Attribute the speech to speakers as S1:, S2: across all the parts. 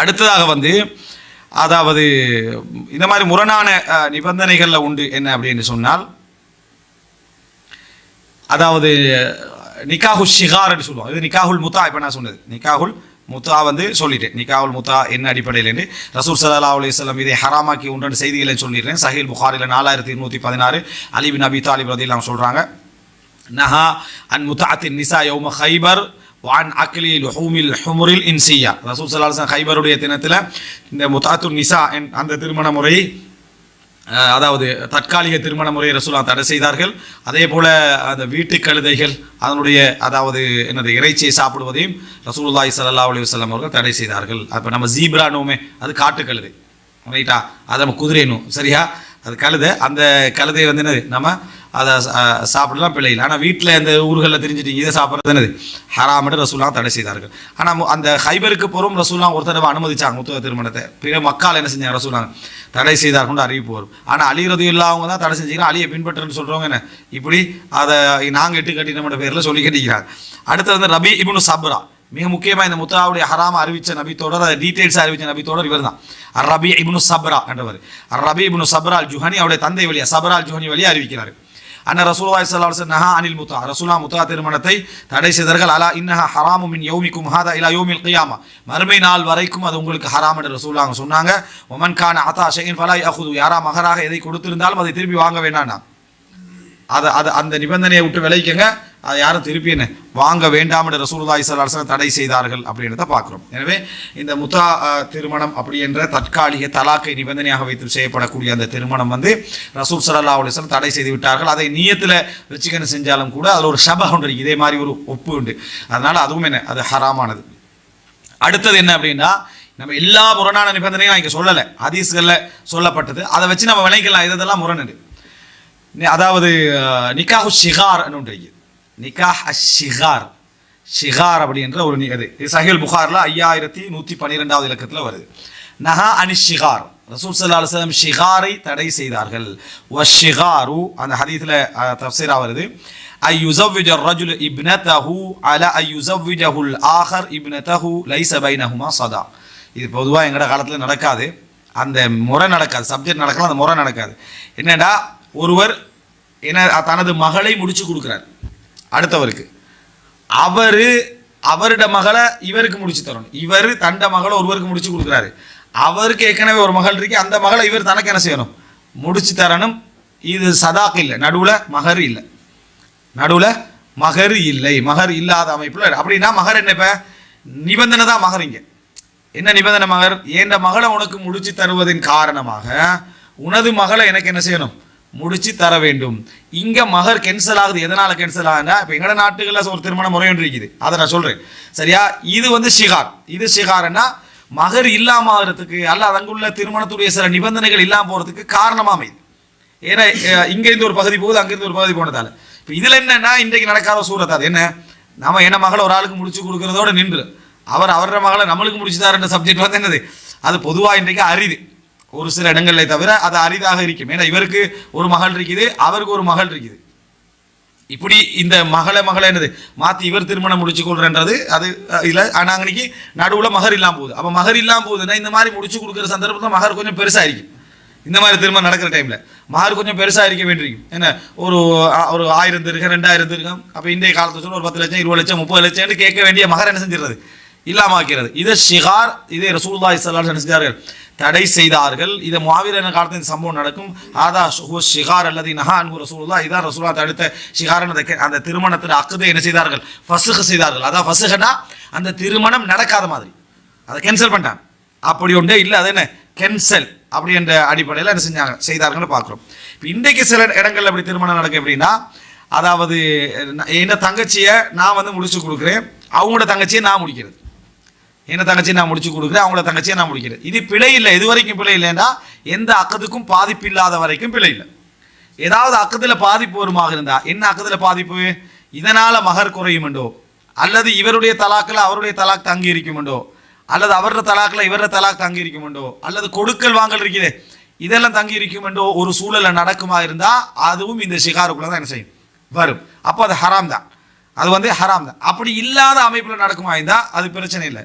S1: அடுத்ததாக வந்து அதாவது இந்த மாதிரி முரணான நிபந்தனைகளில் உண்டு என்ன அப்படின்னு சொன்னால் அதாவது நிக்காஹு ஷிகார்னு சொல்லுவாங்க. இது நிக்காஹுல் முத்தா இப்போ நான் சொன்னது. நிக்காஹுல் முத்தா வந்து சொல்லிட்டேன். நிக்காஹுல் முத்தா என்ன அடிப்படையில் என்று. ரசூல் சல்லா அலுவலம் இதை ஹராமாக்கி உண்டு செய்திகளை சொல்லிடுறேன் சஹீல் புகாரில் நாலாயிரத்தி இருநூற்றி பதினாறு அலிபின் அபி தாலிப் ரதிலாம் சொல்கிறாங்க நஹா அன் முத்தாத்தின் நிசா யௌம ஹைபர் வான் அக்லி லுஹூமில் ஹுமுரில் இன்சியா ரசூல் சலாஹன் ஹைபருடைய தினத்தில் இந்த முத்தாத்துன் நிசா என் அந்த திருமண முறையை அதாவது தற்காலிக திருமண முறையை ரசூலா தடை செய்தார்கள். அதே போல் அந்த வீட்டு கழுதைகள் அதனுடைய அதாவது என்னது இறைச்சியை சாப்பிடுவதையும் ரசூல்லாய் சல்லா அலி வல்லம் அவர்கள் தடை செய்தார்கள். அப்போ நம்ம ஜீப்ரானோமே அது காட்டு கழுதை. ரைட்டா அதை நம்ம குதிரைனும் சரியா? அது கழுதை. அந்த கழுதை வந்து என்னது நம்ம அதை சாப்பிடலாம் பிள்ளை ஆனால் வீட்டில் இந்த ஊர்களில் தெரிஞ்சுட்டீங்க இதை சாப்பிட்றது என்னது ஹராமட்டு ரசூல்லாம் தடை செய்தார்கள். ஆனால் அந்த ஹைபருக்கு போகிறோம் ரசூல்லாம் ஒரு தடவை அனுமதிச்சாங்க முத்துவ திருமணத்தை. பிற மக்கள் என்ன செஞ்சாங்க ரசூலாங்க தடை செய்தார்கள் அறிவிப்பு வரும் ஆனால் அலி இல்லாதவங்க தான் தடை செஞ்சீங்கன்னா அழிய பின்பற்றுன்னு சொல்கிறவங்க என்ன? இப்படி அதை நாங்கள் இட்டு கட்டி நம்ம பேரில் சொல்லி கட்டிக்கிறாங்க அடுத்து வந்து ரபி இப்னு சப்ரா. மிக முக்கியமாக இந்த முத்தாவுடைய ஹராம அறிவித்த நபி தொடர் அதை டீட்டெயில்ஸ் அறிவித்த நபி இவர் தான். ரபி இப்னு சப்ரா என்றவர். அர் ரபி இப்னு சப்ரா அல் ஜுஹனி அவருடைய தந்தை வழியா சப்ரா அல் ஜுஹனி வழியாக அறிவிக்கிறார். அன்ன ரசூல்வாய் ஸல்லல்லாஹு நஹா அனில் முத்தா. ரசூலா முத்தா திருமணத்தை தடை செய்தார்கள். அலா இன்னஹா ஹராமு மின் யோமிக்கும். ஹாதா இலா யோமில் கியாமா. மறுமை நாள் வரைக்கும் அது உங்களுக்கு ஹராம் என்று ரசூலாங்க சொன்னாங்க. ஒமன் கான அத்தா ஷெயின் ஃபலாய் அஹுது யாரா மகராக எதை கொடுத்திருந்தாலும் அதை திருப்பி வாங்க வேண்டாம். அதை அதை அந்த நிபந்தனையை விட்டு விளைவிக்கங்க அதை யாரும் திருப்பி என்ன வாங்க வேண்டாம் என்று ரசூலுல்லாஹி ஸல்லல்லாஹு தடை செய்தார்கள் அப்படின்றத பார்க்குறோம். எனவே இந்த முத்தா திருமணம் அப்படி என்ற தற்காலிக தலாக்கை நிபந்தனையாக வைத்து செய்யப்படக்கூடிய அந்த திருமணம் வந்து ரசூல் ஸல்லல்லாஹு அலிஸ்லாம் தடை செய்து விட்டார்கள். அதை நீயத்தில் வச்சுக்கணும் செஞ்சாலும் கூட அதில் ஒரு ஷப ஒன்று இருக்கு இதே மாதிரி ஒரு ஒப்பு உண்டு. அதனால் அதுவும் என்ன? அது ஹராமானது. அடுத்தது என்ன அப்படின்னா நம்ம எல்லா முரணான நிபந்தனையும் நான் இங்கே சொல்லலை. ஹதீஸ்களில் சொல்லப்பட்டது. அதை வச்சு நம்ம விளைக்கலாம் இதெல்லாம் முரணுண்டு அதாவது நிக்காஹு ஷிகார் ஒன்று நிகாஹ் நிக்காஹ் ஷிகார் ஷிகார் அப்படின்ற ஒரு இது சஹில் புகாரில் ஐயாயிரத்தி நூற்றி பன்னிரெண்டாவது இலக்கத்தில் வருது. நஹா அனி ஷிகார். ரசூல் சல்லா அலுவலம் ஷிகாரை தடை செய்தார்கள். வ ஷிகாரு அந்த ஹதீஸில் தப்சீரா வருது. ஐ யுசவ்விஜ ரஜுல் இப்னதஹு அல ஐ யுசவ்விஜஹுல் ஆஹர் இப்னதஹு லைச பைனஹுமா சதா. இது பொதுவாக எங்கட காலத்தில் நடக்காது. அந்த முறை நடக்காது. சப்ஜெக்ட் நடக்கலாம் அந்த முறை நடக்காது. என்னடா ஒருவர் என்ன தனது மகளை முடிச்சு கொடுக்குறார். அடுத்தவருக்கு. அவர் அவருட மகளை இவருக்கு முடிச்சு தரணும். இவர் தண்ட மகளை ஒருவருக்கு முடிச்சு கொடுக்குறாரு. அவருக்கு ஏற்கனவே ஒரு மகள் இருக்கு. அந்த மகளை இவர் தனக்கு என்ன செய்யணும்? முடிச்சு தரணும். இது சதாக்கு இல்லை. நடுவில் மகர் இல்லை. நடுவில் மகர் இல்லை. மகர் இல்லாத அமைப்பில் அப்படின்னா மகர் என்ன இப்போ? நிபந்தனை தான் மகரிங்க என்ன நிபந்தனை மகர்? என் மகளை உனக்கு முடிச்சு தருவதன் காரணமாக உனது மகளை எனக்கு என்ன செய்யணும்? முடிச்சு தர வேண்டும். இங்க மகர் கேன்சல் ஆகுது. எதனால கேன்சல் ஆகுதுன்னா இப்போ எங்கட நாட்டுகளில் ஒரு திருமண முறை ஒன்று இருக்குது. அதை நான் சொல்றேன். சரியா? இது வந்து ஷிகார். இது ஷிகார்னா மகர் இல்லாம ஆகிறதுக்கு அல்ல அங்குள்ள திருமணத்துடைய சில நிபந்தனைகள் இல்லாம போறதுக்கு காரணமா அமைது ஏன்னா இங்கேருந்து இங்க இருந்து ஒரு பகுதி போகுது அங்கிருந்து ஒரு பகுதி போனதால. இப்போ இதுல என்னன்னா இன்றைக்கு நடக்காத சூரத் அது. என்ன? நம்ம என்ன மகளை ஒரு ஆளுக்கு முடிச்சு கொடுக்கறதோட நின்று. அவர் அவரோட மகளை நம்மளுக்கு முடிச்சுதாருன்ற சப்ஜெக்ட் வந்து என்னது? அது பொதுவா இன்றைக்கு அரிது. ஒரு சில இடங்களில் தவிர அது அரிதாக இருக்கும். ஏன்னா இவருக்கு ஒரு மகள் இருக்குது அவருக்கு ஒரு மகள் இருக்குது. இப்படி இந்த மகளை மகளை என்னது? மாற்றி இவர் திருமணம் முடிச்சு கொள்றன்றது அது இல்லை ஆனால் ஆனா அன்னைக்கு நடுவுல மகர் இல்லாமல் போகுது. அப்போ மகர் இல்லாம போகுதுன்னா இந்த மாதிரி முடிச்சு கொடுக்குற சந்தர்ப்பத்தில் மகர் கொஞ்சம் பெருசாக இருக்கும். இந்த மாதிரி திருமணம் நடக்கிற டைமில் மகர் கொஞ்சம் பெருசாக இருக்க வேண்டியிருக்கும். என்ன ஒரு ஒரு ஆயிரம் திருக்கம் ரெண்டாயிரம் திருக்கம் அப்போ இன்றைய காலத்தை சொல்ல ஒரு பத்து லட்சம் இருபது லட்சம் முப்பது லட்சம்னு கேட்க வேண்டிய மகர் என்ன செஞ்சிடுறது? இல்லாமல் ஆக்கிறது. இதை ஷிகார் இதே ரசூல்லா இஸ்லாம் செஞ்சார்கள்? தடை செய்தார்கள். இது முஆவிர் காலத்தில் இந்த சம்பவம் நடக்கும். ஆதா ஹுவ ஷிகார் அல்லது நஹா அன்பு ரசூலுல்லாஹ். இதான் ரசூலா தடுத்த ஷிகார் அந்த அந்த திருமணத்தில் அக்குதை என்ன செய்தார்கள்? ஃபசுக செய்தார்கள். அதான் ஃபசுகனா அந்த திருமணம் நடக்காத மாதிரி. அதை கேன்சல் பண்ணிட்டாங்க. அப்படி ஒன்றே இல்லை அது என்ன? கேன்சல் அப்படி என்ற அடிப்படையில் என்ன செஞ்சாங்க? செய்தார்கள்னு பார்க்குறோம். இப்போ இன்றைக்கு சில இடங்கள்ல அப்படி திருமணம் நடக்கும் எப்படின்னா அதாவது என்ன தங்கச்சியை நான் வந்து முடிச்சு கொடுக்குறேன். அவங்களோட தங்கச்சியை நான் முடிக்கிறது. என்ன தங்கச்சியை நான் முடிச்சு கொடுக்குறேன் அவங்களோட தங்கச்சியை நான் முடிக்கிறேன். இது பிழை இல்லை. இது வரைக்கும் பிழை இல்லைன்னா எந்த அக்கத்துக்கும் பாதிப்பு இல்லாத வரைக்கும் பிழை இல்லை. ஏதாவது அக்கத்தில் பாதிப்பு வருமாக இருந்தா என்ன அக்கத்தில் பாதிப்பு? இதனால் மகர் குறையுமெண்டோ அல்லது இவருடைய தலாக்கில் அவருடைய தலாக் தங்கி இருக்குமெண்டோ அல்லது அவரோட தலாக்கில் இவரோட தலாக் தங்கி இருக்குமெண்டோ அல்லது கொடுக்கல் வாங்கல் இருக்குதே இதெல்லாம் தங்கி இருக்குமெண்டோ ஒரு சூழலில் நடக்குமா இருந்தால் அதுவும் இந்த ஷிகாருக்குள்ளே தான் என்ன செய்யும்? வரும். அப்போ அது ஹராம் தான். அது வந்து ஹராம் தான். அப்படி இல்லாத அமைப்பில் நடக்குமா இருந்தால் அது பிரச்சனை இல்லை.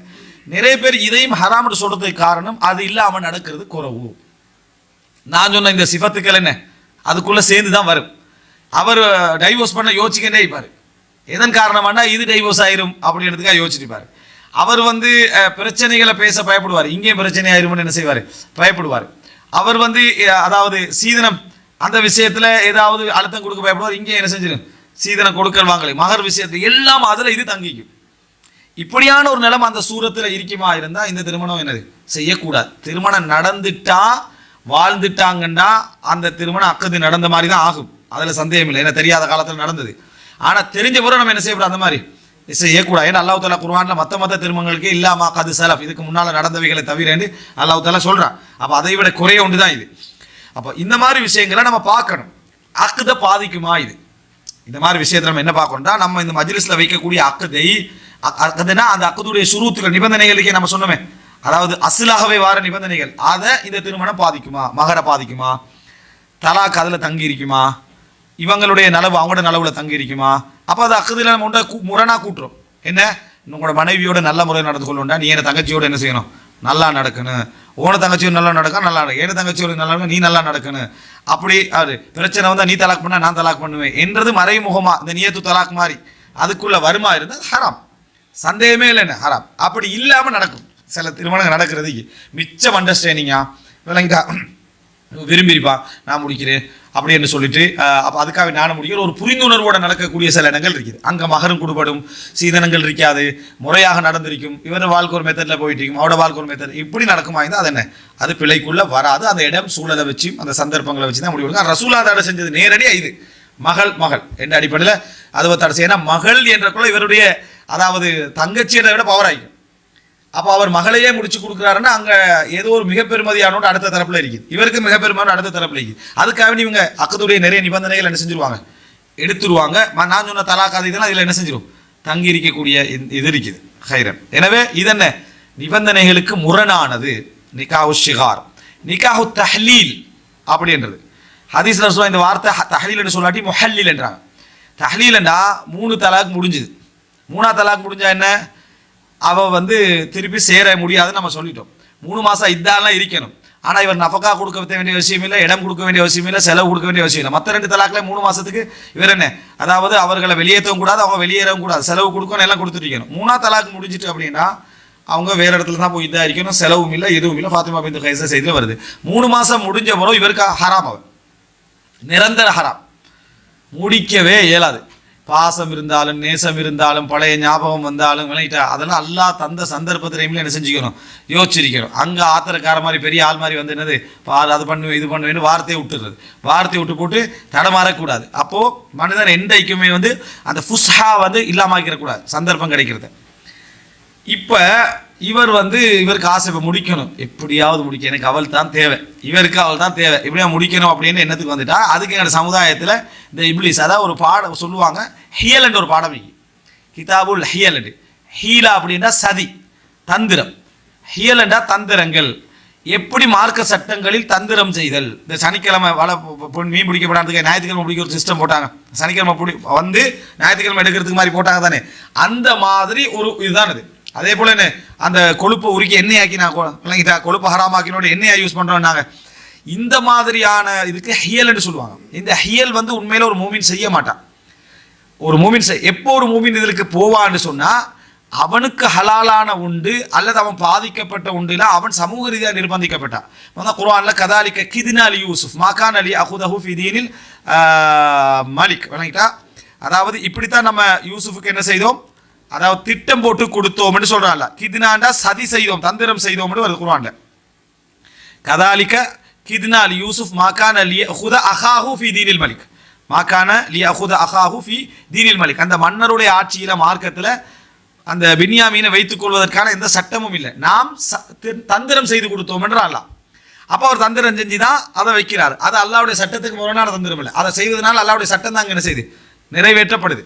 S1: நிறைய பேர் இதையும் ஹராம்னு சொல்றதுக்கு காரணம் அது இல்லாமல் நடக்கிறது குறவு. நான் சொன்ன இந்த சிஃபத்துக்கள் என்ன? அதுக்குள்ள சேர்ந்து தான் வரும். அவர் டைவோர்ஸ் பண்ண யோசிச்சுக்கிட்டே இருப்பார். எதன் காரணமானா இது டைவோர்ஸ் ஆயிரும் அப்படின்றதுக்காக யோசிச்சிருப்பார். அவர் வந்து பிரச்சனைகளை பேச பயப்படுவார். இங்கேயும் பிரச்சனை ஆயிரும்னு என்ன செய்வார்? பயப்படுவார். அவர் வந்து அதாவது சீதனம் அந்த விஷயத்துல ஏதாவது அழுத்தம் கொடுக்க பயப்படுவார். இங்கே என்ன செஞ்சிடும் சீதனம் கொடுக்கல் வாங்கலை. மகர் விஷயத்துல எல்லாம் அதுல இது தங்கிக்கும். இப்படியான ஒரு நிலைமை அந்த சூரத்தில் இருக்குமா இருந்தா இந்த திருமணம் என்னது? செய்யக்கூடாது. திருமணம் நடந்துட்டா வாழ்ந்துட்டாங்கன்னா அந்த திருமணம் அக்கது நடந்த மாதிரி தான் ஆகும். அதில் சந்தேகம் இல்லை. ஏன்னா தெரியாத காலத்தில் நடந்தது. ஆனால் தெரிஞ்ச பிறகு நம்ம என்ன செய்யக்கூடாது? அந்த மாதிரி செய்யக்கூடாது. ஏன்னா அல்லாஹ் தாலா குர்ஆன்ல மற்ற திருமணங்களுக்கு இல்லாமா கது சலஃப். இதுக்கு முன்னால் நடந்தவைகளை தவிர அல்லாஹ் தாலா சொல்கிறான் அப்போ அதை விட குறைய ஒன்று தான் இது. அப்போ இந்த மாதிரி விஷயங்களை நம்ம பார்க்கணும். அக்குதை பாதிக்குமா இது? இந்த மாதிரி விஷயத்தை நம்ம என்ன பார்க்கணும்னா நம்ம இந்த மஜ்லிஸில் வைக்கக்கூடிய அக்கதை அதுனா அந்த அக்குதுடைய சுருத்துகள் நிபந்தனைகளுக்கே நம்ம சொன்னோமே. அதாவது அசிலாகவே வார நிபந்தனைகள். அதை இந்த திருமணம் பாதிக்குமா? மகர பாதிக்குமா? தலாக் அதில் தங்கி இருக்குமா இவங்களுடைய நலவு அவங்களோட நலவுல தங்கி இருக்குமா அப்போ அது அக்குதில் நம்ம உண்ட முரணாக கூட்டுறோம். என்ன? உங்களோட மனைவியோட நல்ல முறையில் நடந்து கொள்ளுண்டா நீ என்ன தங்கச்சியோட என்ன செய்யணும்? நல்லா நடக்கணும். உன தங்கச்சியோட நல்லா நடக்கும் நல்லா நடக்கும் என் தங்கச்சியோட நல்லா நடக்கும் நீ நல்லா நடக்கணும். அப்படி அது பிரச்சனை வந்தால் நீ தலாக் பண்ண நான் தலாக் பண்ணுவேன். என்றது மறைமுகமாக இந்த நியத்து தலாக் மாதிரி அதுக்குள்ள வருமா இருந்தால் ஹராம். சந்தேகமே இல்லைன்னு ஹராம். அப்படி இல்லாமல் நடக்கும். சில திருமணங்கள் நடக்கிறதுக்கு மிச்சம் அண்டர்ஸ்டாண்டிங்கா விளங்கா விரும்பியிருப்பா நான் முடிக்கிறேன் அப்படி என்று சொல்லிட்டு அப்போ அதுக்காக நானும் முடிக்கிற ஒரு புரிந்துணர்வோட நடக்கக்கூடிய சில இடங்கள் இருக்குது. அங்கே மகரும் குடுபடும் சீதனங்கள் இருக்காது முறையாக நடந்திருக்கும். இவர் வாழ்க்கை ஒரு மெத்தடில் போயிட்டு இருக்கும் அவட வாழ்க்கை ஒரு மெத்தட் இப்படி நடக்குமா இருந்தால் அது என்ன? அது பிழைக்குள்ளே வராது. அந்த இடம் சூழலை வச்சு அந்த சந்தர்ப்பங்களை வச்சு தான் முடிவு ரசூலா தடை செஞ்சது நேரடியாக இது. மகள் மகள். என்ற அடிப்படையில்? அதுவை தடை செய்ய ஏன்னா மகள் என்ற இவருடைய அதாவது தங்கச்சியை விட பவர் ஆகிக்கும் அப்போ அவர் மகளையே முடிச்சு கொடுக்குறாருன்னா அங்கே ஏதோ ஒரு மிகப்பெருமதியானோட அடுத்த தரப்பில் இருக்குது. இவருக்கு மிகப்பெருமையான அடுத்த தரப்பில் இருக்குது. அதுக்காக இவங்க அக்கத்துடைய நிறைய நிபந்தனைகள் என்ன செஞ்சிருவாங்க? எடுத்துருவாங்க. நான் சொன்ன தலாக்காத இதெல்லாம் அதில் என்ன செஞ்சிடும் தங்கி இருக்கக்கூடிய இது இருக்குது. ஹைரன். எனவே இதென்ன நிபந்தனைகளுக்கு முரணானது. நிகாஹு ஷிகார். நிகாஹு தஹ்லீல் அப்படின்றது. ஹதீஸ்ல சொல்ல இந்த வார்த்தை தஹ்லீல் என்று சொல்லாட்டி மொஹல்லீல் என்றாங்க. தஹ்லீல்னா மூணு தலாக் முடிஞ்சுது. மூணா தலாக் முடிஞ்சா என்ன? அவ வந்து திருப்பி சேர முடியாதுன்னு நம்ம சொல்லிட்டோம். மூணு மாசம் இதாலாம் இருக்கணும். ஆனா இவர் நஃபக்கா கொடுக்க வேண்டிய அவசியம் இல்லை இடம் கொடுக்க வேண்டிய அவசியம் இல்லை செலவு கொடுக்க வேண்டிய அவசியம் இல்லை. மற்ற ரெண்டு தலாக்ல மூணு மாசத்துக்கு இவர் என்ன? அதாவது அவர்களை வெளியேற்றவும் கூடாது அவங்க வெளியேறவும் கூடாது. செலவு கொடுக்கணும் எல்லாம் கொடுத்துருக்கணும் மூணா தலாக்கு முடிஞ்சிட்டு அப்படின்னா அவங்க வேற இடத்துல தான் போய் இதாக இருக்கணும். செலவும் இல்லை எதுவும் இல்லை. ஃபாத்திமா பிந்து கைசா செய்தியில் வருது. மூணு மாசம் முடிஞ்ச பிறகு இவருக்கு ஹராம் அவன். நிரந்தர ஹராம். முடிக்கவே இயலாது. பாசம் இருந்தாலும் நேசம் இருந்தாலும் பழைய ஞாபகம் வந்தாலும் விளையிட்டா அதெல்லாம் எல்லா தந்த சந்தர்ப்பத்திலையும் என்ன செஞ்சுக்கணும்? யோசிச்சிருக்கணும். அங்கே ஆத்திரக்கார மாதிரி பெரிய ஆள் மாதிரி வந்து என்னது? பாரு அது பண்ணு இது பண்ணுவேன்னு வார்த்தையை விட்டுறது. வார்த்தையை விட்டு போட்டு தடமாறக்கூடாது. அப்போது மனிதன் எண்டைக்குமே வந்து அந்த ஃபுஸ்ஹா வந்து இல்லாமக்கிடக்கூடாது. சந்தர்ப்பம் கிடைக்கிறது. இப்போ இவர் வந்து இவருக்கு ஆசை இப்போ முடிக்கணும். எப்படியாவது முடிக்க எனக்கு அவள் தான் தேவை. இவருக்கு அவள் தான் தேவை. இப்படியா முடிக்கணும் அப்படின்னு எண்ணத்துக்கு வந்துட்டா அதுக்கு எங்கள் சமுதாயத்தில் இந்த இப்ளிஸ் அதாவது ஒரு பாடம் சொல்லுவாங்க ஹியல் என்ற ஒரு பாடம் இங்கே கிதாபுல் ஹியல் ஹீலா அப்படின்னா சதி தந்திரம். ஹியல் என்றா தந்திரங்கள். எப்படி மார்க்க சட்டங்களில் தந்திரம் செய்தல்? இந்த சனிக்கிழமை வலை மீன் பிடிக்கப்படாததுக்கு ஞாயிற்றுக்கிழமை பிடிக்க ஒரு சிஸ்டம் போட்டாங்க. சனிக்கிழமை பிடி வந்து ஞாயிற்றுக்கிழமை எடுக்கிறதுக்கு மாதிரி போட்டாங்க தானே. அந்த மாதிரி ஒரு இதுதான் இது அதே போல் என்ன? அந்த கொழுப்பை உருக்கி எண்ணெயாக்கி நான் இல்லைங்கிட்டா விளங்கிட்டா கொழுப்பு ஹராமாக்கினோட எண்ணெயாக யூஸ் பண்ணுறோம் நாங்கள் இந்த மாதிரியான இதுக்கு ஹியல்னு சொல்லுவாங்க. இந்த ஹியல் வந்து உண்மையில் ஒரு மூமின் செய்ய மாட்டான். ஒரு மூமின் எப்போ ஒரு மூமின் இதற்கு போவான்னு சொன்னால் அவனுக்கு ஹலாலான உண்டு அல்லது அவன் பாதிக்கப்பட்ட உண்டுல அவன் சமூக ரீதியாக நிர்பந்திக்கப்பட்டான். வந்து குர்ஆன்ல கதாலிக்க கிதின் அலி யூசுப் மாகான் அலி அஹுதஹு ஃபிதீனில் மலிக் வணங்கிட்டா அதாவது இப்படித்தான் நம்ம யூசுஃபுக்கு என்ன செய்தோம்? அதாவது திட்டம் போட்டு கொடுத்தோம்னு சொல்றான்ல. கிதினாண்டா சதி செய்தோம் தந்திரம் செய்தோம்னு வருது குரான்ல கதாலிக்க கிதினா அலி யூசுப் மாகான் அலி அஹுத அஹாஹு ஃபிதீனில் மலிக். மாகான லி அஹுத அஹாஹு ஃபி தீனில் மலிக். அந்த மன்னருடைய ஆட்சியில மார்க்கத்தில் அந்த பின்யாமீனை வைத்துக் கொள்வதற்கான எந்த சட்டமும் இல்லை. நாம் ச- தந்திரம் செய்து கொடுத்தோம் என்று அல்லாஹ். அப்போ அவர் தந்திரம் செஞ்சு தான் அதை வைக்கிறார். அது அல்லாவுடைய சட்டத்துக்கு முரணான தந்திரம் இல்லை. அதை செய்வதனால அல்லாவுடைய சட்டம் தான் என்ன செய்யுது நிறைவேற்றப்படுது.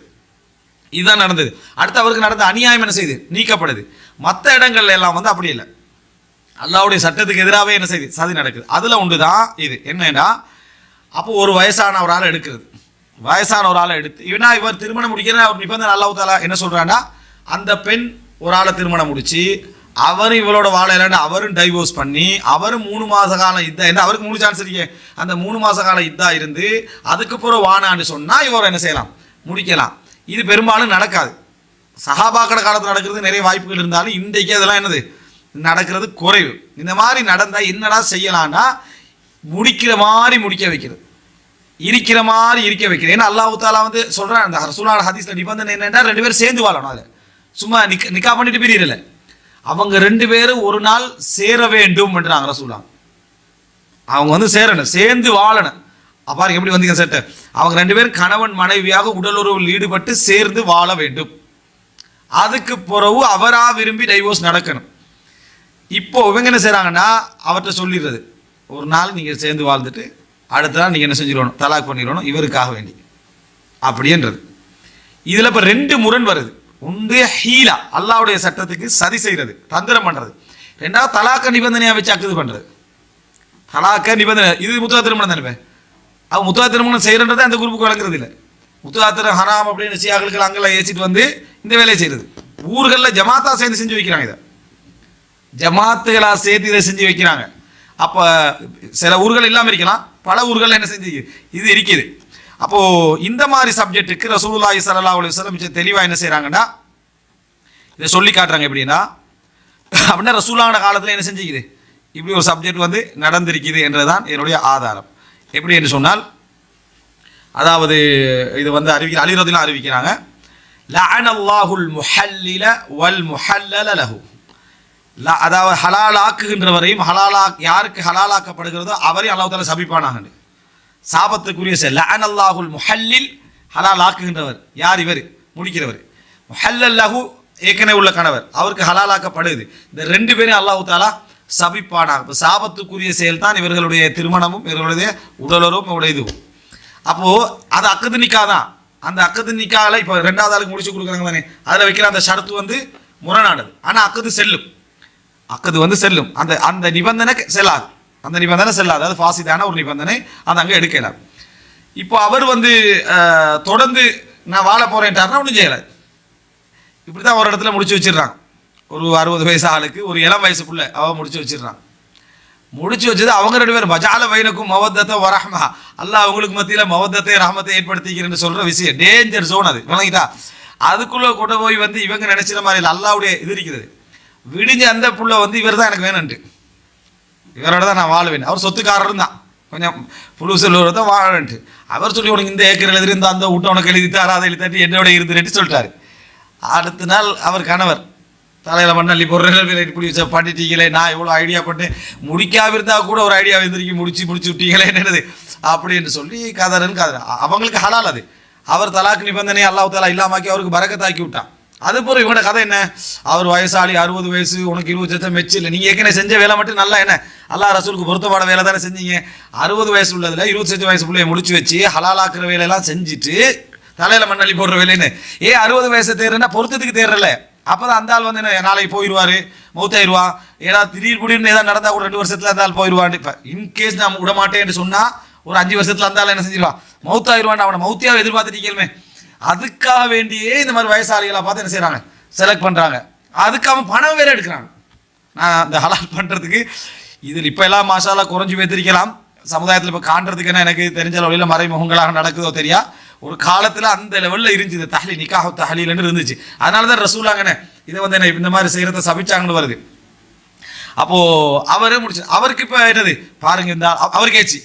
S1: இதுதான் நடந்தது. அடுத்து அவருக்கு நடந்த அநியாயம் என்ன செய்யுது நீக்கப்படுது. மற்ற இடங்கள்ல எல்லாம் வந்து அப்படி இல்லை. அல்லாவுடைய சட்டத்துக்கு எதிராகவே என்ன செய்யுது சதி நடக்குது. அதில் ஒன்று தான் இது. என்னன்னா அப்போ ஒரு வயசான ஒரு எடுக்கிறது. வயசான ஒரு ஆளை எடுத்து இவனா இவர் திருமணம் முடிக்கிற அவர் நிபந்தனை அல்லாஹ் தாலா என்ன சொல்றான்னா அந்த பெண் ஒரு ஆளை திருமணம் முடித்து அவரும் இவளோட வாழலான்னு அவரும் டைவோர்ஸ் பண்ணி அவரும் மூணு மாத காலம் இதாக என்ன அவருக்கு மூணு சான்ஸ் இருக்கே. அந்த மூணு மாத காலம் இதாக இருந்து அதுக்கப்புறம் வானான்னு சொன்னால் இவர் என்ன செய்யலாம்? முடிக்கலாம். இது பெரும்பாலும் நடக்காது. சகாபாக்கட காலத்தில் நடக்கிறது நிறைய வாய்ப்புகள் இருந்தாலும் இன்றைக்கு அதெல்லாம் என்னது? நடக்கிறது குறைவு. இந்த மாதிரி நடந்தால் என்னடா செய்யலாம்னா முடிக்கிற மாதிரி முடிக்க வைக்கிறது. இருக்கிற மாதிரி இருக்க வைக்கிறேன். ஏன்னா அல்லாஹு தாலா வந்து சொல்றான் அந்த ரசூலான ஹதீஸ்ல நிபந்தனை என்னென்னா ரெண்டு பேரும் சேர்ந்து வாழணும் அதுல. சும்மா நிக் நிக்கா பண்ணிட்டு பிரியல அவங்க ரெண்டு பேரும் ஒரு நாள் சேர வேண்டும் என்றாங்க ரசூலாம் அவங்க வந்து சேரணும் சேர்ந்து வாழணும். அப்பாரு எப்படி வந்தீங்க செட்ட. அவங்க ரெண்டு பேரும் கணவன் மனைவியாக உடலுறவில் ஈடுபட்டு சேர்ந்து வாழ வேண்டும். அதுக்கு பிறகு அவரா விரும்பி டைவோர்ஸ் நடக்கணும். இப்போ இவங்க என்ன செய்றாங்கன்னா அவர்கிட்ட சொல்லிடுறது. ஒரு நாள் நீங்க சேர்ந்து வாழ்ந்துட்டு அடுத்த நாள் நீங்கள் என்ன செஞ்சிடணும் தலாக் பண்ணிடணும் இவருக்காக வேண்டி. அப்படின்றது இதில் இப்போ ரெண்டு முரண் வருது. ஒன்று ஹீலா அல்லாவுடைய சட்டத்துக்கு சதி செய்கிறது தந்திரம் பண்ணுறது ரெண்டாவது தலாக்க நிபந்தனையாக வச்சு அக்குது பண்ணுறது தலாக்க நிபந்தனை இது முத்துவா திருமணம் தானே அவன் முத்துவா திருமணம் செய்கிறன்றதை அந்த குரூப்புக்கு வழங்குறது இல்லை. முத்துவா திரு ஹராம் அப்படின்னு சியாக்களுக்கு அங்கெல்லாம் ஏசிட்டு வந்து இந்த வேலையை செய்கிறது ஊர்களில் ஜமாத்தா சேர்ந்து செஞ்சு வைக்கிறாங்க இதை. ஜமாத்துகளாக சேர்த்து இதை செஞ்சு வைக்கிறாங்க. அப்போ சில ஊர்கள் இல்லாமல் இருக்கலாம். பல ஊர்கள் என்ன செஞ்சு இது இருக்குது. அப்போது இந்த மாதிரி சப்ஜெக்ட்டுக்கு ரசூலுல்லாஹி ஸல்லல்லாஹு அலைஹி வஸல்லம் தெளிவாக என்ன செய்கிறாங்கன்னா இதை சொல்லி காட்டுறாங்க எப்படின்னா அப்படின்னா ரசூலான காலத்தில் என்ன செஞ்சுக்குது? இப்படி ஒரு சப்ஜெக்ட் வந்து நடந்திருக்குது என்றதான் என்னுடைய ஆதாரம். எப்படி என்று சொன்னால் அதாவது இது வந்து அறிவிக்கிற அலிரதிலாம் அறிவிக்கிறாங்க லஅனல்லாஹுல் முஹல்லில வல் முஹல்லல லஹு. அதாவது ஹலாலாக்குகின்றவரையும் ஹலாலா யாருக்கு ஹலாலாக்கப்படுகிறதோ அவரையும் அல்லாஹ் தாலா சபிப்பானாங்க சாபத்துக்குரிய செல் அல்லாஹுல் முஹல்லில் ஹலாலாக்குகின்றவர். யார் இவர்? முடிக்கிறவர். முஹல்லல் லஹு ஏற்கனவே உள்ள கணவர். அவருக்கு ஹலாலாக்கப்படுது. இந்த ரெண்டு பேரும் அல்லாஹு தாலா சபிப்பானாக. இப்போ சாபத்துக்குரிய செயல் தான் இவர்களுடைய திருமணமும் இவர்களுடைய உடலுறவும் இவருடைய இதுவும். அப்போது அது அக்கது நிக்கா தான். அந்த அக்கது நிக்காவில் இப்போ ரெண்டாவது ஆளுக்கு முடிச்சு கொடுக்குறாங்க தானே. அதில் வைக்கிற அந்த ஷரத்து வந்து முரணானது. ஆனால் அக்கது செல்லும். அக்கது வந்து செல்லும். அந்த அந்த நிபந்தனை செல்லாது. அந்த நிபந்தனை செல்லாது. அது ஃபாசிதான ஒரு நிபந்தனை. அது அங்கே எடுக்கலாம் இப்போ அவர் வந்து தொடர்ந்து நான் வாழ போறேன்ட்டாருன்னா ஒன்றும் செய்யலாது இப்படி தான் ஒரு இடத்துல முடிச்சு வச்சிடுறாங்க. ஒரு அறுபது வயசு ஆளுக்கு ஒரு இளம் வயசு அவன் அவ முடிச்சு வச்சிடுறான். முடிச்சு வச்சது அவங்க ரெண்டு பேரும். பஜால வைனக்கும் மவத்தத்தை வரஹ்மா. அல்ல அவங்களுக்கு மத்தியில் மவத்தத்தை ரஹமத்தை ஏற்படுத்திக்கிறேன்னு சொல்ற விஷயம். டேஞ்சர் ஜோன் அது. விளங்கிட்டா? அதுக்குள்ள கொண்டு போய் வந்து இவங்க நினைச்சிற மாதிரி இல்லை. அல்லாவுடைய இது இருக்குது. விடிஞ்ச அந்த புள்ள வந்து இவர் தான் எனக்கு வேணும்ட்டு இவரோட தான் நான் வாழ்வேன். அவர் சொத்துக்காரரும் தான். கொஞ்சம் புழு செல்வர் தான் வாழன்ட்டு அவர் சொல்லி உனக்கு இந்த ஏக்கர் எழுதி இந்த அந்த வீட்டை உனக்கு எழுதி தரா அதை எழுதாட்டி என்னோட இருந்துட்டு சொல்லிட்டாரு. அடுத்த நாள் அவர் கணவர் தலையில் மண்ணள்ளி பொருள் இப்படி வச்ச பண்ணிட்டீங்களே நான் இவ்வளோ ஐடியா பண்ணேன் முடிக்காம இருந்தால் கூட ஒரு ஐடியா வந்துருக்கி முடிச்சு முடிச்சு விட்டீங்களே என்னது? அப்படின்னு சொல்லி கதறன்னு கதற அவங்களுக்கு ஹலால் அது. அவர் தலாக்கு நிபந்தனை அல்லாஹ் தாலா இல்லாமாக்கி அவருக்கு பறக்கத்தாக்கி விட்டான். அது போற இவனோட கதை என்ன? அவர் வயசாளி அறுபது வயசு உனக்கு இருபது லட்சம் மெச்சு இல்லை. நீங்கள் ஏற்கனவே செஞ்ச வேலை மட்டும் நல்லா என்ன? அல்லாஹ் ரசூலுக்கு பொருத்தமான வேலை தானே செஞ்சீங்க. அறுபது வயசு உள்ளதுல இருபத்தஞ்சு வயசு பிள்ளைய முடிச்சு வச்சு ஹலாலாக்குற வேலையெல்லாம் செஞ்சுட்டு தலையில் மண்ணள்ளி போடுற வேலைன்னு. ஏ அறுபது வயசு தேர்றேன்னா பொருத்தத்துக்கு தேர்றல அப்பதான் அந்த ஆள் வந்து என்ன நாளைக்கு போயிடுவார் மௌத்தாயிருவா ஏன்னா திடீர் திடீர்னு ஏதாவது நடந்தா கூட ரெண்டு வருஷத்தில் அந்த ஆள் போயிடுவான் இப்போ இன்கேஸ் நான் விட மாட்டேன்னு சொன்னால் ஒரு அஞ்சு வருஷத்தில் அந்த ஆள் என்ன செஞ்சிருவான் மௌத்தாயிருவான் அவனை மௌத்தியாக எதிர்பார்த்துட்டீங்களுமே அதுக்காக வேண்டியே இந்த மாதிரி வயசாளிகளை பார்த்து என்ன செய்கிறாங்க செலக்ட் பண்ணுறாங்க அதுக்காக பணம் வேற எடுக்கிறாங்க நான் அந்த ஹலால் பண்ணுறதுக்கு இதில் இப்போ எல்லாம் மசாலா குறைஞ்சு வைத்திருக்கலாம். சமுதாயத்தில் இப்போ காண்றதுக்கு என்ன எனக்கு தெரிஞ்ச வழியில் மறைமுகங்களாக நடக்குதோ தெரியா? ஒரு காலத்தில் அந்த லெவலில் இருந்துச்சு. இந்த தஹலி நிக்காஹ் தஹலீல்னு இருந்துச்சு. அதனால தான் ரசூலாங்கண்ணே இதை வந்து என்ன இந்த மாதிரி செய்கிறத சபிச்சாங்கன்னு வருது. அப்போது அவரே முடிச்சு அவருக்கு இப்போ என்னது? பாருங்க இந்த அவருக்கேச்சு கேச்சு.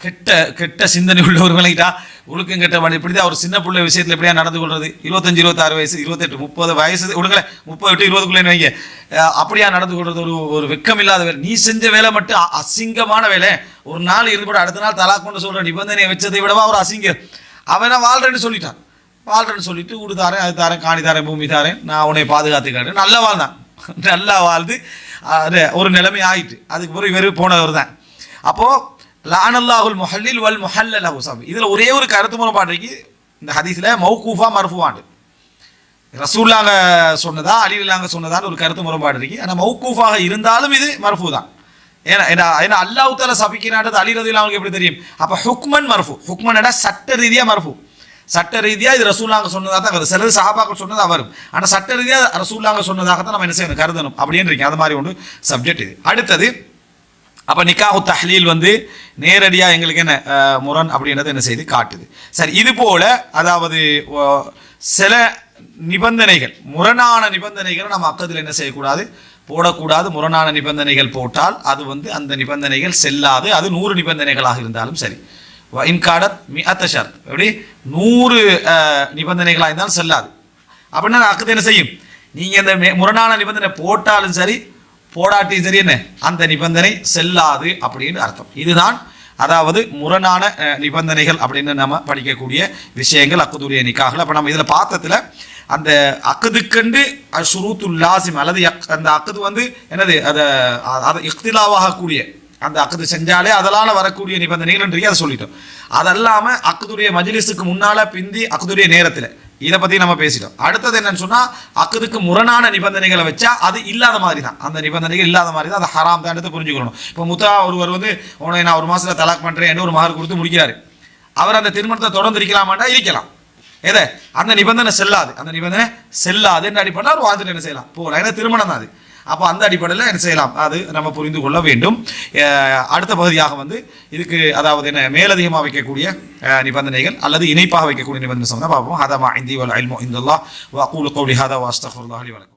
S1: கெட்ட கெட்ட சிந்தனை உள்ளவர்களைட்டா ஒழுக்கம் கெட்டவன் இப்படி தான் ஒரு சின்ன பிள்ளை விஷயத்தில் எப்படியா நடந்து கொள்றது? இருபத்தஞ்சு இருபத்தாறு வயசு இருபத்தெட்டு முப்பது வயசு. விடுங்களேன் முப்பது எட்டு இருபதுக்குள்ளே வைங்க. அப்படியா நடந்து கொள்றது ஒரு ஒரு வெக்கம் இல்லாத வேலை. நீ செஞ்ச வேலை மட்டும் அசிங்கமான வேலை. ஒரு நாள் இருந்து கூட அடுத்த நாள் தலாக் கொண்டு சொல்ற நிபந்தனையை வச்சதை விடவா ஒரு அசிங்கம். அவனை வாழ்றேன்னு சொல்லிட்டான். வாழ்றேன்னு சொல்லிட்டு வீடு தாரேன் அது தாரேன் காணி தாரேன் பூமி தாரேன். நான் உன்னை பாதுகாத்துக்காட்டேன் நல்லா வாழ்ந்தான் நல்லா வாழ்ந்து ஒரு நிலைமை ஆயிட்டு. அதுக்கு பிறகு இவர் போனவர் தான். அப்போது லானல்லாஹுல் முஹல்லில் வல் முஹல்லலஹு சபி இதில் ஒரே ஒரு கருத்து முறைப்பாடு இருக்கு இந்த ஹதீஸில் மௌகூஃபா மர்ஃபுவாண்டு ரசூல்லாங்க சொன்னதா அலிலாங்க சொன்னதான்னு ஒரு கருத்து முறைப்பாடு இருக்கு ஆனால் மௌகூஃபாக இருந்தாலும் இது மர்ஃபு தான் ஏன்னா ஏன்னா ஏன்னா அல்லாஹ் தால சபிக்கிறான்றது அலி ரதில் அவங்களுக்கு எப்படி தெரியும்? அப்போ ஹுக்மன் மர்ஃபு. ஹுக்மன்டா சட்ட ரீதியாக மர்ஃபு. சட்ட ரீதியாக இது ரசூல்லாங்க சொன்னதாக தான் வரும் சிலது சஹாபாக்கள் சொன்னதாக வரும். ஆனால் சட்ட ரீதியாக ரசூல்லாங்க சொன்னதாக தான் நம்ம என்ன செய்யணும் கருதணும். அப்படின்னு இருக்கீங்க அது மாதிரி ஒன்று சப்ஜெக்ட் இது. அடுத்தது அப்போ நிக்காஹு தஹ்லீல் வந்து நேரடியாக எங்களுக்கு என்ன முரண் அப்படின்றது என்ன செய்து காட்டுது. சரி இது போல அதாவது ஓ, சில நிபந்தனைகள் முரணான நிபந்தனைகளை நம்ம அக்கத்தில் என்ன செய்யக்கூடாது? போடக்கூடாது. முரணான நிபந்தனைகள் போட்டால் அது வந்து அந்த நிபந்தனைகள் செல்லாது. அது நூறு நிபந்தனைகளாக இருந்தாலும் சரி. இன்காடத் மி அத்தஷர் எப்படி? நூறு நிபந்தனைகளாக இருந்தாலும் செல்லாது. அப்படின்னா அக்கத்தை என்ன செய்யும்? நீங்கள் இந்த மே- முரணான நிபந்தனை போட்டாலும் சரி போடாட்டி சரி என்ன? அந்த நிபந்தனை செல்லாது அப்படின்னு அர்த்தம். இதுதான் அதாவது முரணான நிபந்தனைகள் அப்படின்னு நம்ம படிக்கக்கூடிய விஷயங்கள் அக்குதுடைய நிக்காகல அப்போ நம்ம இதில் பார்த்ததுல அந்த அக்குதுக்கண்டு ஷுரூத்துல் லாசிம் அல்லது அந்த அக்குது வந்து என்னது? அதை அதை இஃப்திலாவாகக்கூடிய அந்த அக்குது செஞ்சாலே அதனால் வரக்கூடிய நிபந்தனைகள் இன்றைக்கு அதை சொல்லிட்டோம். அதல்லாமல் அக்குதுடைய மஜ்லிஸுக்கு முன்னால் பிந்தி அக்குதுடைய நேரத்தில் இதை பத்தி நம்ம பேசிட்டோம். அடுத்தது என்னன்னு சொன்னா அக்குதுக்கு முரணான நிபந்தனைகளை வச்சா அது இல்லாத மாதிரி தான் அந்த நிபந்தனைகள் இல்லாத மாதிரி தான் அது ஹராம் தான் புரிஞ்சுக்கணும். இப்போ முத்தா ஒருவர் வந்து உனக்கு நான் ஒரு மாசத்துல தலாக் பண்றேன் ஒரு மகர் கொடுத்து முடிக்கிறாரு. அவர் அந்த திருமணத்தை தொடர்ந்து இருக்கலாமாட்டா இருக்கலாம். எதை? அந்த நிபந்தனை செல்லாது. அந்த நிபந்தனை செல்லாது என்ன அடிப்படையில் அவர் வாழ்ந்துட்டு என்ன செய்யலாம்? போகலாம். ஏன்னா திருமணம் தான் அது. அப்போ அந்த அடிப்படையில் என்ன செய்யலாம்? அது நம்ம புரிந்து கொள்ள வேண்டும். அடுத்த பகுதியாக வந்து இதுக்கு அதாவது என்ன மேலதிகமாக வைக்கக்கூடிய நிபந்தனைகள் அல்லது இணைப்பாக வைக்கக்கூடிய நிபந்தனை சொன்னால் பார்ப்போம். ஹதமா இந்தி வல் அல்மோ இந்தல்லா வ அகூலு கௌலி ஹதா வாஸ்தகுல்லாஹி வணக்கம்